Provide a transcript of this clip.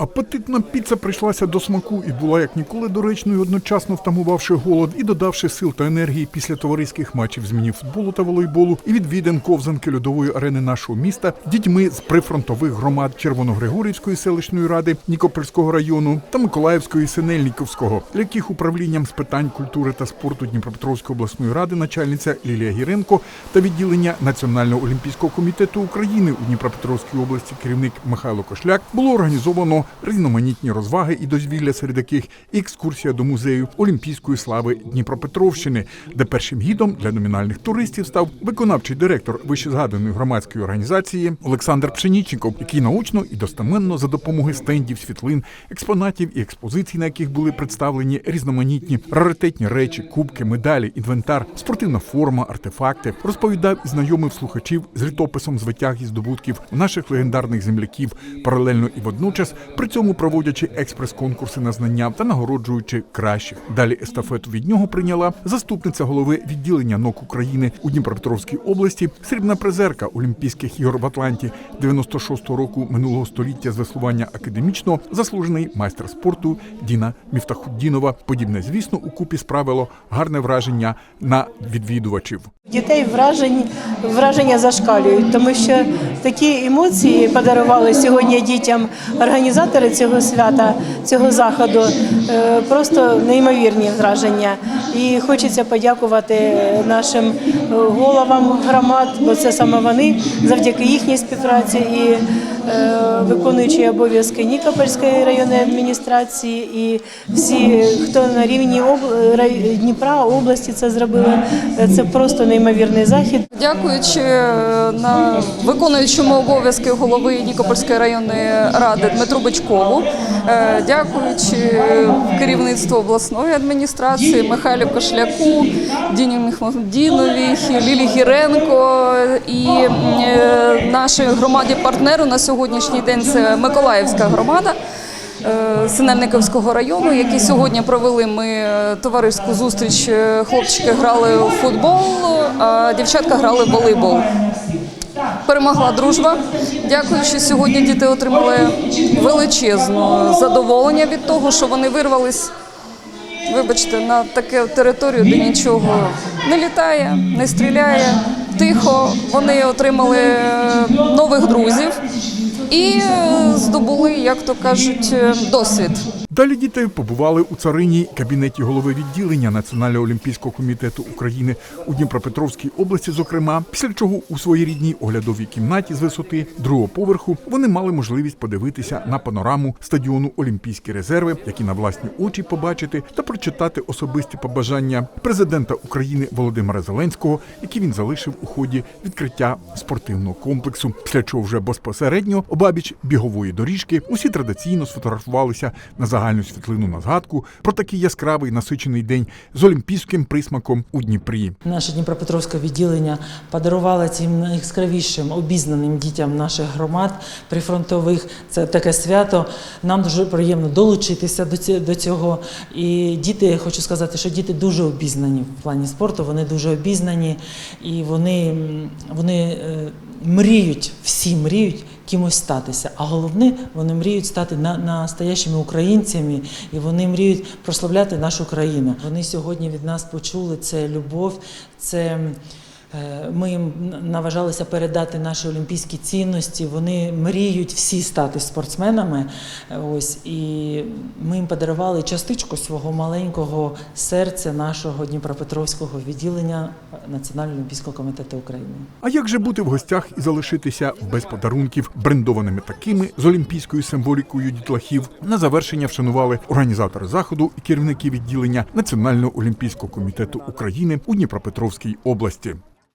Апетитна піца прийшлася до смаку і була як ніколи доречною, одночасно втамувавши голод і додавши сил та енергії після товариських матчів з міні футболу та волейболу і відвідин ковзанки льодової арени нашого міста дітьми з прифронтових громад Червоногригорівської селищної ради Нікопольського району та Миколаївської Синельниковського, для яких управлінням з питань культури та спорту Дніпропетровської обласної ради начальниця Лілія Гіренко та відділення Національного олімпійського комітету України у Дніпропетровській області керівник Михайло Кошляк було організовано різноманітні розваги і дозвілля, серед яких екскурсія до музею Олімпійської слави Дніпропетровщини, де першим гідом для номінальних туристів став виконавчий директор вищезгаданої громадської організації Олександр Пшенічников, який научно і достеменно за допомогою стендів, світлин, експонатів і експозицій, на яких були представлені різноманітні раритетні речі, кубки, медалі, інвентар, спортивна форма, артефакти, розповідав і знайомив слухачів з літописом з витяг і здобутків наших легендарних земляків, паралельно і водночас при цьому проводячи експрес-конкурси на знання та нагороджуючи кращих. Далі естафету від нього прийняла заступниця голови відділення НОК України у Дніпропетровській області, срібна призерка Олімпійських ігор в Атланті 96-го року минулого століття з веслування академічного, заслужений майстер спорту Діна Міфтахуддінова. Подібне, звісно, у купі справило гарне враження на відвідувачів. Дітей вражень, враження зашкалюють, тому що такі емоції подарували сьогодні дітям організатори цього свята, цього заходу. Е, Просто неймовірні враження. І хочеться подякувати нашим е, головам громад, бо це саме вони завдяки їхній співпраці і е, виконуючі обов'язки Нікопольської районної адміністрації, і всі, хто на рівні Дніпра області це зробили. Е, Це просто неймовірний захід. Дякуючи е, на виконуючому обов'язки голови Нікопольської районної ради Дмитру Бичкову, дякуючи керівництву обласної адміністрації Михайлу Кошляку, Діні Михмадіновій, Лілі Гіренко і нашій громаді партнеру на сьогоднішній день це Миколаївська громада. е, Синельниковського району, які сьогодні провели ми е, товариську зустріч. Е, Хлопчики грали у футбол, а дівчатка грали в волейбол. Перемогла дружба. Дякуючи, сьогодні діти отримали величезне задоволення від того, що вони вирвались, вибачте, на таку територію, де нічого не літає, не стріляє. Тихо, вони отримали нових друзів і е, здобули, як то кажуть, е, досвід. Далі діти побували у царині кабінеті голови відділення Національного олімпійського комітету України у Дніпропетровській області. Зокрема, після чого у своїй рідній оглядовій кімнаті з висоти другого поверху вони мали можливість подивитися на панораму стадіону Олімпійські резерви, які на власні очі побачити та прочитати особисті побажання президента України Володимира Зеленського, які він залишив у ході відкриття спортивного комплексу. Після чого вже безпосередньо обабіч бігової доріжки усі традиційно сфотографувалися на загальну світлину на згадку про такий яскравий насичений день з олімпійським присмаком у Дніпрі. Наше Дніпропетровське відділення подарувало цим найяскравішим обізнаним дітям наших громад прифронтових. Це таке свято. Нам дуже приємно долучитися до цього. І діти, хочу сказати, що діти дуже обізнані в плані спорту. Вони дуже обізнані і вони, вони е, мріють, всі мріють кимось статися. А головне, вони мріють стати на, настоящими українцями, і вони мріють прославляти нашу країну. Вони сьогодні від нас почули це любов, це. Е, Ми їм наважалися передати наші олімпійські цінності. Вони мріють всі стати спортсменами. Е, Ось і ми їм подарували частичку свого маленького серця нашого Дніпропетровського відділення Національного олімпійського комітету України. А як же бути в гостях і залишитися без подарунків, брендованими такими з олімпійською символікою дітлахів? На завершення вшанували організатори заходу і керівники відділення Національного олімпійського комітету України у Дніпропетровській області.